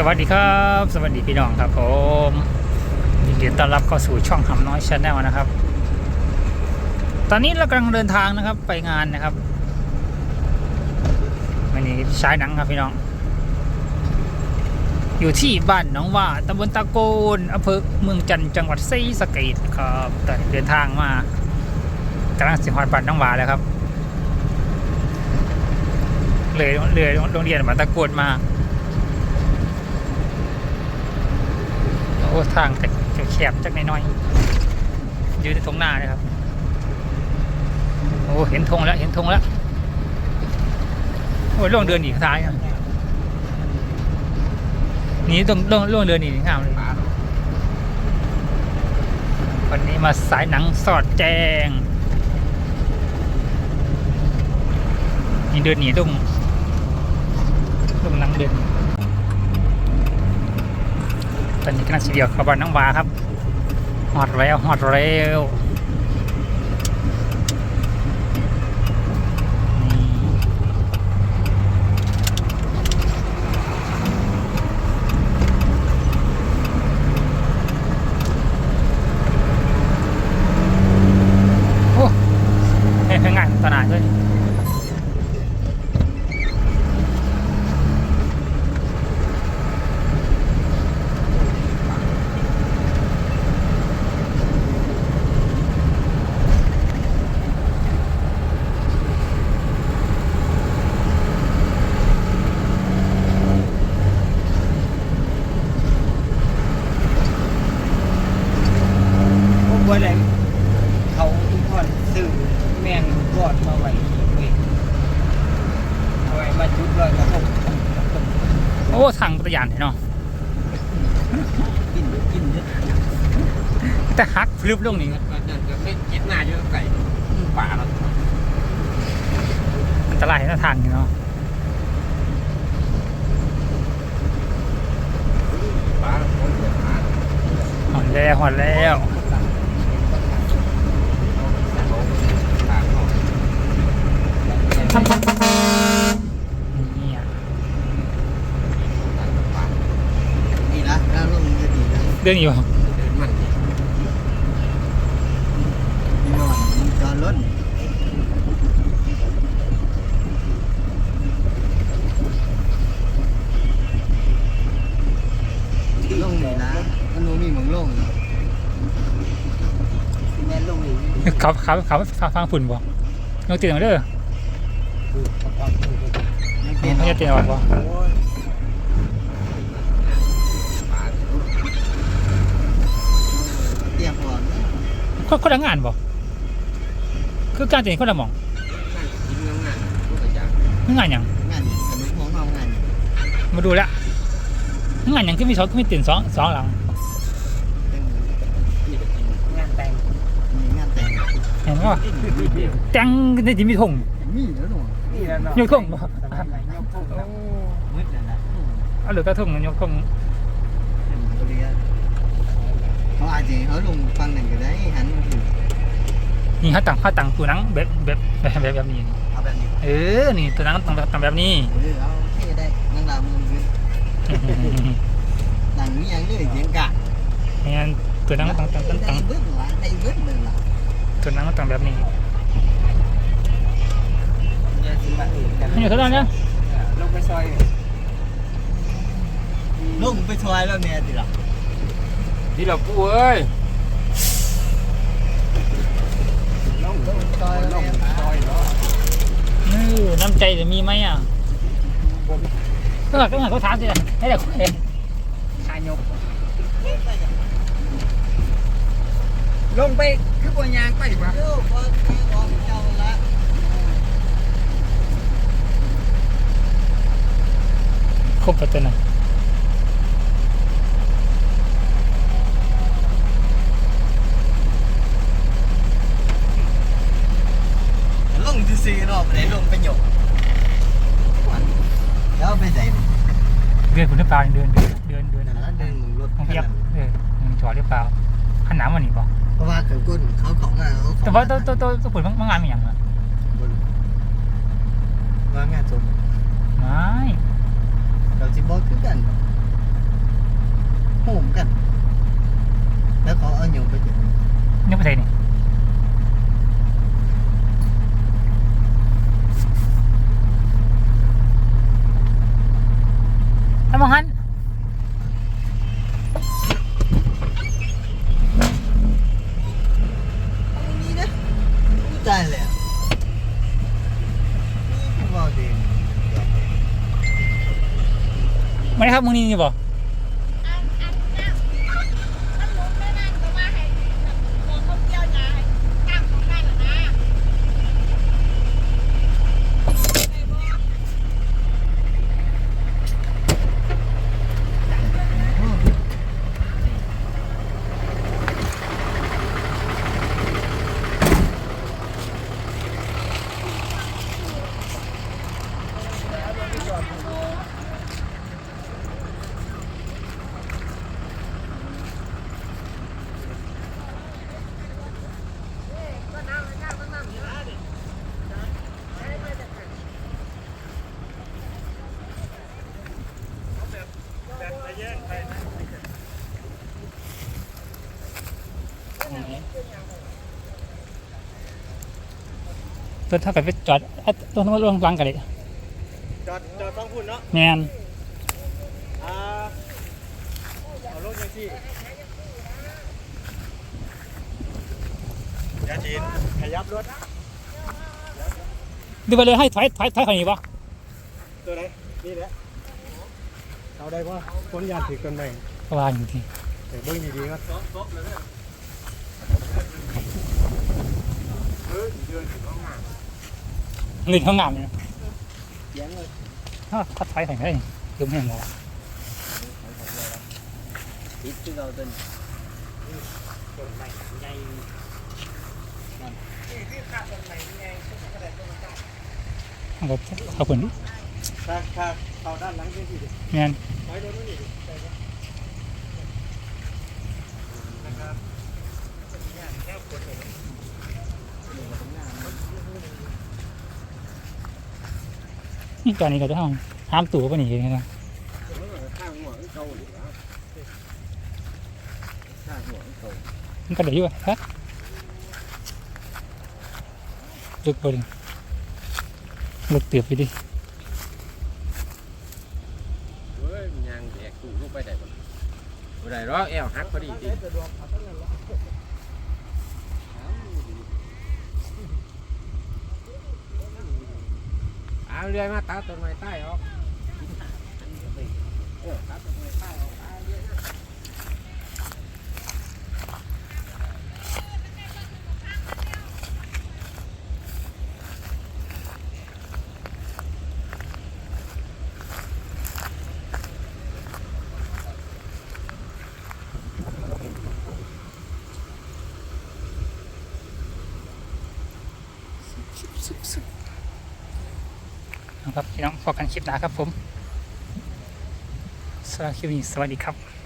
สวัสดีครับ สวัสดีพี่น้องครับผมยินดีต้อนรับเข้าสู่ช่องหำน้อยชาแนลนะครับ ตอนนี้เรากำลังเดินทางนะครับไปงานนะครับวันนี้ฉายหนังครับพี่น้อง อยู่ที่บ้านหน้องว่าตำบลตะโกนอำเภอเมืองจันทร์จังหวัดศรีสะเกษครับแต่เดินทางมากำลังสิงหอดบ้านหน้องว่าแล้วครับเลยเลยโรงเรียนบ้านตะโกนมา โอ้ทางแต่แคบจักน้อยๆยืนในตรงหน้าเลยครับ โอ้เห็นธงแล้วเห็นธงแล้ว โอ้ยล่วงเดินอีกท้ายอะหนี่ต้องล่วงล่วงเดินอีกงามเลยวันนี้มาสายหนังสอดแจงนี่เดินหนีลุงลุงนังเดิน ตอนนี้กำลังสีเดียวขบวนน้องวาครับฮอดแล้วฮอดแล้วนี่โอ้เฮ้ยง่ายตอนไหนด้วย ผ มว่าอะไรเขาอีกคนซื้อแมงกอดมาไว้เว้ยเอาไว้มาจุดลอยกระทงโอ้ทางประหยัดเนาะกินกินเยอะแต่ฮักฟลิปลงนี่นั่นก็ไม่เจ็ดหน้าเยอะไก่ป่าแล้วอันตรายนะทางนี่เนาะ ป่าคนเดือดร้อน หอดแล้วหอดแล้ว ป่าเขา นี่อะดีนะแล้วลงจะดีนะเดินอยู่เดินมันมีนอยมีจอรถลงนี่นะมันนู้มีหมองลงเนาะแม่ลงนี่เขาเขาเขาฟังฟังฝุ่นบ่เราตื่นเด้อ เขาจะตื่นออกบ่ป่าเตรียมพร้อมคนคนละงานบ่คือการตื่นคนละหมองงานทุกองงานยังนสนุกของงานมาดูแล้วงานยังคือมีสองคือมีตื่นสองสองหลังงานแต่งงานแต่งเห็นบ่แต่งในที่มีธงมีแล้วหนู นี่แล้วเนาะยกธงบ่ยกธงมืดแล้วนะเอาเหลือกระทงยกธงเขาอาจจะเขาลงฟังหนึ่งก็ได้หันมาถึงนี่เขาตั้งเขาตั้งตัวหนังแบบแบบแบบแบบแบบนี้ เอาแบบนี้เออ นี่ตัวหนังตั้งตั้งแบบนี้เออเอาเท่ได้นั่งรำมือหนังมีอย่างนี้เสียงกะงั้นตัวหนังตั้งตั้งตั้งได้ตั้งเบิ้ลละได้เบิ้ลเลยล่ะตัวหนังตั้งแบบนี้ อย่าสิมาอื่นกันนี่เท่านั้นนะลงไปซอยลงไปซอยแล้วเนี่ยสิล่ะที่เราปูเอ้ยลงลงซอยแล้วเนี่ยซอยเนาะเออน้ำใจจะมีไหมอะก็ก็เขาถามสิให้เด็กเองขายกลงไปคือปัญญางไปวะเออพอพอเจ้าละ ครบแล้วตัวน่ะลงซื่อๆเนาะไม่ได้ลงไปหยกแล้วไปใส่เดือนคุณหรือเปล่าเดือนเดือนเดือนเดือนนั่นละเดินมึงรถต้องขเทียบนาดเออมึงจอดหรือเปล่าขันน้ำมันนี่ป่ะเพราะว่าเกิดก้นเขาของมาเขาของแต่ว่าตัวตัวตัวตัวปุ๋ยมันงานมันอย่างอะว่างานสมไม่ เราจะบอกคือกันโหมกัน แล้วเขาเอาหยงไปเจ็บยังไม่ใช่นี่ ครับมึงนี่นี่บ่ อันอันนั้นมันหมุนไม่นั่นก็ว่าให้มองเขาเกี่ยวยาให้ตั้งของนั่นน่ะนะไอ้บ่ ตัวเท่ากับไปจอดอะตรงนั้นลงหลังกันเลยจอดจอดฟังคุณเนาะแมนอ่าเอารถยังที่ยาจีนขยับรถดูไปเลยให้ถอยถอยถอยเขาหนีบ่ตัวไหนนี่แหละเอาได้ป่ะคนยานถือกันไหมประมาณอยู่ที่แต่เบิ้งดีๆครับหนึ่ง เขางามเลยนะเสียงเลยถ้าถ้าถอยเขาให้ยืมให้หมอติดที่เราต้นต้นใหม่ใหญ่นั่นนี่พี่ขาต้นใหม่ใหญ่ต้นกระดาษต้นกระดาษเอาไปเอาผลดิถ้าถ้าเอาด้านหลังเป็นที่ดิแมนไว้รถนู่นนี่ดิใช่ไหมนะครับแค่คนเลย นี่ตอนนี้ก็จะห้องห้ามตู่ก็หนีกันะข้างหัวเก่าหรือข้างหัวเก่ามันก็เดี๋ยวอยู่ฮะลึกไปดิลึกเตือบไปดิเฮ้ยมันยางแดกตู้ลูกไปได้บ่ได้หรอกแอวหักพอดีดิ เอาเอาเรื่อยมาตัดต้นไม้ใต้ออกเออตัดต้นไม้ใต้ออกเอาเรื่อยมา นะ ครับพี่น้องพอกันคลิปหน้าครับผมสวัสดีสวัสดีครับ